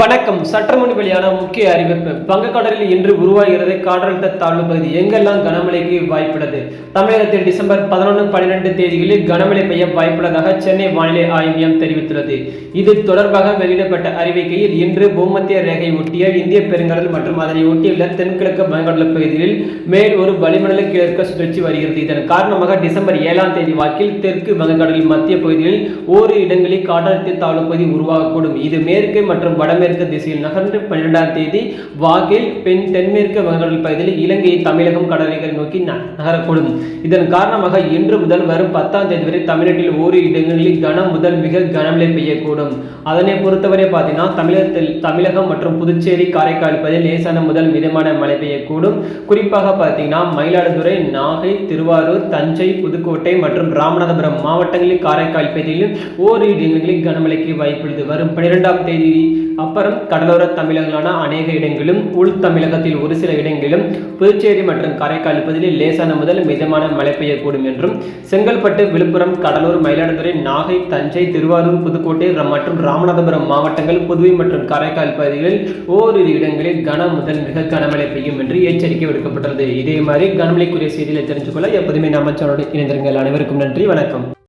வணக்கம். சட்டமணி வெளியான முக்கிய அறிவிப்பு. வங்கக்கடலில் இன்று உருவாகிறது காற்றழுத்த தாழ்வு பகுதி. எங்கெல்லாம் கனமழைக்கு வாய்ப்புள்ளது? தமிழகத்தில் டிசம்பர் பதினொன்று பன்னிரெண்டு தேதிகளில் கனமழை பெய்ய வாய்ப்புள்ளதாக சென்னை வானிலை ஆய்வு மையம் தெரிவித்துள்ளது. இது தொடர்பாக வெளியிடப்பட்ட அறிவிக்கையில் இன்று பூமத்திய ரேகை ஒட்டிய இந்திய பெருங்கடல் மற்றும் அதனை ஒட்டியுள்ள தென்கிழக்கு வங்கக்கடல் பகுதிகளில் மேல் ஒரு வளிமண்டல கிழக்கு சுழற்சி வருகிறது. இதன் காரணமாக டிசம்பர் ஏழாம் தேதி வாக்கில் தெற்கு வங்கக்கடலின் மத்திய பகுதிகளில் ஓரு இடங்களில் காற்றழுத்த தாழ்வு பகுதி உருவாகக்கூடும். இது மேற்கு மற்றும் வடமேற்கு வடமேற்கு திசையில் நகர்ந்து பன்னிரெண்டாம் தேதி வாக்கில் பெண் தென்மேற்கு வங்கக்கடல் பகுதியில் இலங்கை தமிழகம் கடற்கரை நோக்கி நகரக்கூடும். இதன் காரணமாக இன்று முதல் வரும் பத்தாம் தேதி வரை தமிழ்நாட்டில் ஓரிரு இடங்களில் கனம் முதல் மிக கனமழை பெய்யக்கூடும். அதனை பொறுத்தவரை பார்த்தீங்கன்னா தமிழகத்தில் தமிழகம் மற்றும் புதுச்சேரி காரைக்கால் பகுதியில் லேசான முதல் மிதமான மழை பெய்யக்கூடும். குறிப்பாக பார்த்தீங்கன்னா மயிலாடுதுறை நாகை திருவாரூர் தஞ்சை புதுக்கோட்டை மற்றும் ராமநாதபுரம் மாவட்டங்களில் காரைக்கால் பகுதியிலும் ஓரிரு இடங்களில் கனமழைக்கு வாய்ப்புள்ளது. வரும் பன்னிரெண்டாம் தேதி அப்புறம் கடலோர தமிழகங்களான அநேக இடங்களிலும் உள் தமிழகத்தில் ஒரு சில இடங்களிலும் புதுச்சேரி மற்றும் காரைக்கால் பகுதியில் லேசான முதல் மிதமான மழை பெய்யக்கூடும் என்றும் செங்கல்பட்டு விழுப்புரம் கடலூர் மயிலாடுதுறை நாகை தஞ்சை திருவாரூர் புதுக்கோட்டை மற்றும் ராமநாதபுரம் மாவட்டங்கள் புதுவை மற்றும் காரைக்கால் பகுதிகளில் ஓரிரு இடங்களில் கன முதல் மிக கனமழை பெய்யும் என்று எச்சரிக்கை விடுக்கப்பட்டுள்ளது. இதே மாதிரி கனமழைக்குரிய செய்திகளை தெரிஞ்சுக்கொள்ள எப்போதுமே நம்ம சேனலோடு இணைந்திருங்கள். அனைவருக்கும் நன்றி. வணக்கம்.